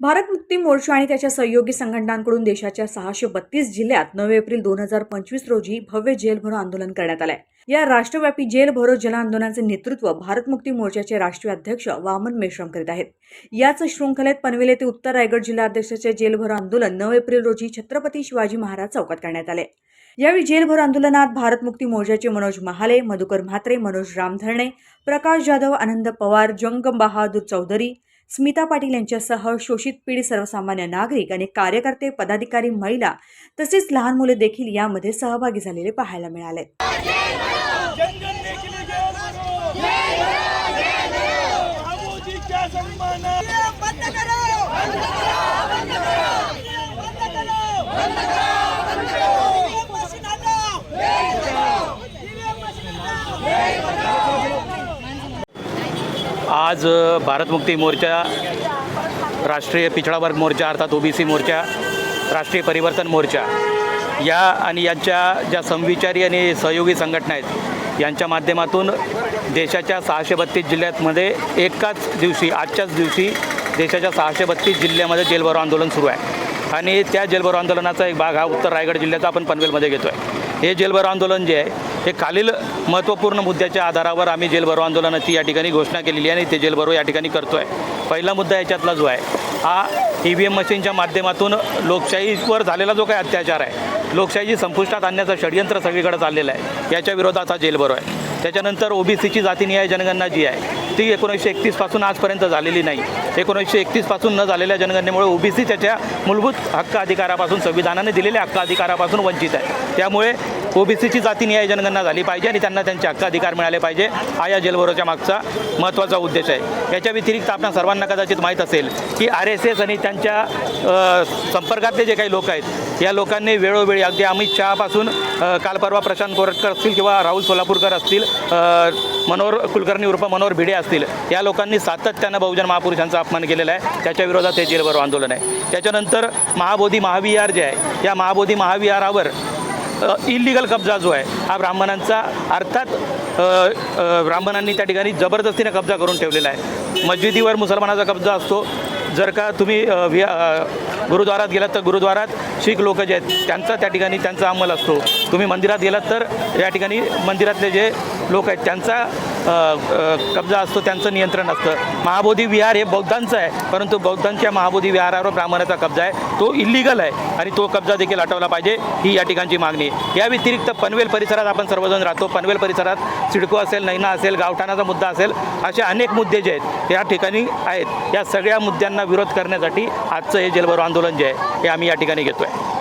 मोर्चा आणि त्याच्या सहयोगी संघटनांकडून देशाच्या सहाशे बत्तीस जिल्ह्यात नऊ एप्रिल दोन हजार पंचवीस रोजी भव्य जेल भरो आंदोलन करण्यात आलंय. या राष्ट्रव्यापी जेल भरो जन आंदोलनाचे नेतृत्व भारत मुक्ती मोर्चाचे राष्ट्रीय अध्यक्ष वामन मेश्राम करीत आहेत. याच शृंखलेत पनवेल येथे उत्तर रायगड जिल्हाध्यक्षाचे जेल भरो आंदोलन नऊ एप्रिल रोजी छत्रपती शिवाजी महाराज चौकात करण्यात आले. यावेळी जेलभर आंदोलनात भारत मुक्ती मोर्चाचे मनोज महाले मधुकर म्हात्रे मनोज रामधरणे प्रकाश जाधव आनंद पवार जंगम बहादूर चौधरी स्मिता पाटील यांच्यासह शोषित पीडित सर्वसामान्य नागरिक आणि कार्यकर्ते पदाधिकारी महिला तसेच लहान मुले देखील यामध्ये सहभागी झालेले पाहायला मिळाले जनगण जय करो बाबूजीच्या सन्मानात बंद करो बंद करो बंद करो बंद करो बंद करो मशीन हटाओ मशीन हटाओ आज भारत भारतमुक्ती मोर्चा राष्ट्रीय पिछडा वर्ग मोर्चा अर्थात ओबीसी मोर्चा राष्ट्रीय परिवर्तन मोर्चा या आणि यांच्या ज्या समविचारी आणि सहयोगी संघटना आहेत यांच्या माध्यमातून देशाच्या सहाशे बत्तीस जिल्ह्यातमध्ये एकाच दिवशी आजच्याच दिवशी देशाच्या सहाशे बत्तीस जिल्ह्यामध्ये जेलभरो आंदोलन सुरू आहे. आणि त्या जेलभरो आंदोलनाचा एक भाग हा उत्तर रायगड जिल्ह्याचा आपण पनवेलमध्ये घेतो आहे हे जेलभरो आंदोलन जे आहे हे खालील महत्त्वपूर्ण मुद्द्याच्या आधारावर आम्ही जेलभरो आंदोलनाची या ठिकाणी घोषणा केलेली आहे आणि ते जेलभरो या ठिकाणी करतो आहे पहिला मुद्दा याच्यातला जो आहे हा ई व्ही एम मशीनच्या माध्यमातून लोकशाहीवर झालेला जो काही अत्याचार आहे लोकशाही संपुष्टात आणण्याचं षडयंत्र सगळीकडे चाललेलं आहे याच्या विरोधात हा जेलभरो आहे. त्याच्यानंतर ओबीसीची जातीनिहाय जनगणना जी आहे ती एकोणीसशे एकतीसपासून आजपर्यंत झालेली नाही. एकोणीसशे एकतीसपासून न झालेल्या जनगणनेमुळे ओबीसी त्याच्या मूलभूत हक्क अधिकारापासून संविधानाने दिलेल्या हक्क अधिकारापासून वंचित आहे. त्यामुळे ओबीसीची जातीनिहाय जनगणना झाली पाहिजे आणि त्यांना त्यांचे हक्क अधिकार मिळाले पाहिजे हा या जेलभरोच्या मागचा महत्त्वाचा उद्देश आहे. याच्या व्यतिरिक्त आपण सर्वांना कदाचित माहीत असेल की आर एस एस आणि त्यांच्या संपर्कातले जे काही लोक आहेत या लोकांनी वेळोवेळी अगदी अमित शहापासून काल परवा प्रशांत कोरटकर असतील किंवा राहुल सोलापूरकर असतील मनोहर कुलकर्णी उर्फ मनोहर भिडे असतील या लोकांनी सातत्यानं बहुजन महापुरुषांचा अपमान केलेला आहे. त्याच्या विरोधात हे जेलभरो आंदोलन आहे. त्याच्यानंतर महाबोधी महाविहार जे आहे या महाबोधी महाविहारावर इलिगल कब्जा जो आहे हा ब्राह्मणांचा अर्थात ब्राह्मणांनी त्या ठिकाणी जबरदस्तीने कब्जा करून ठेवलेला आहे. मस्जिदीवर मुसलमानाचा कब्जा असतो जर का तुम्ही वि गुरुद्वारात गेलात तर गुरुद्वारात शीख लोक जे आहेत त्यांचा त्या ठिकाणी त्यांचा अंमल असतो. तुम्ही मंदिरात गेलात तर या ठिकाणी मंदिरातले जे लोक आहेत त्यांचा कब्जा असतो त्यांचं नियंत्रण असतं. महाबोधी विहार हे बौद्धांचं आहे परंतु बौद्धांच्या महाबोधी विहारावर ब्राह्मणाचा कब्जा आहे. तो इलिगल आहे आणि तो कब्जा देखील हटवला पाहिजे ही या ठिकाणची मागणी. आहे या व्यतिरिक्त पनवेल परिसरात आपण सर्वजण राहतो. पनवेल परिसरात सिडको असेल नैना असेल गावठाणाचा मुद्दा असेल असे अनेक मुद्दे जे आहेत या ठिकाणी आहेत. या सगळ्या मुद्द्यांना विरोध करण्यासाठी आजचं हे जेलभरो आंदोलन जे आहे हे आम्ही या ठिकाणी घेतो आहे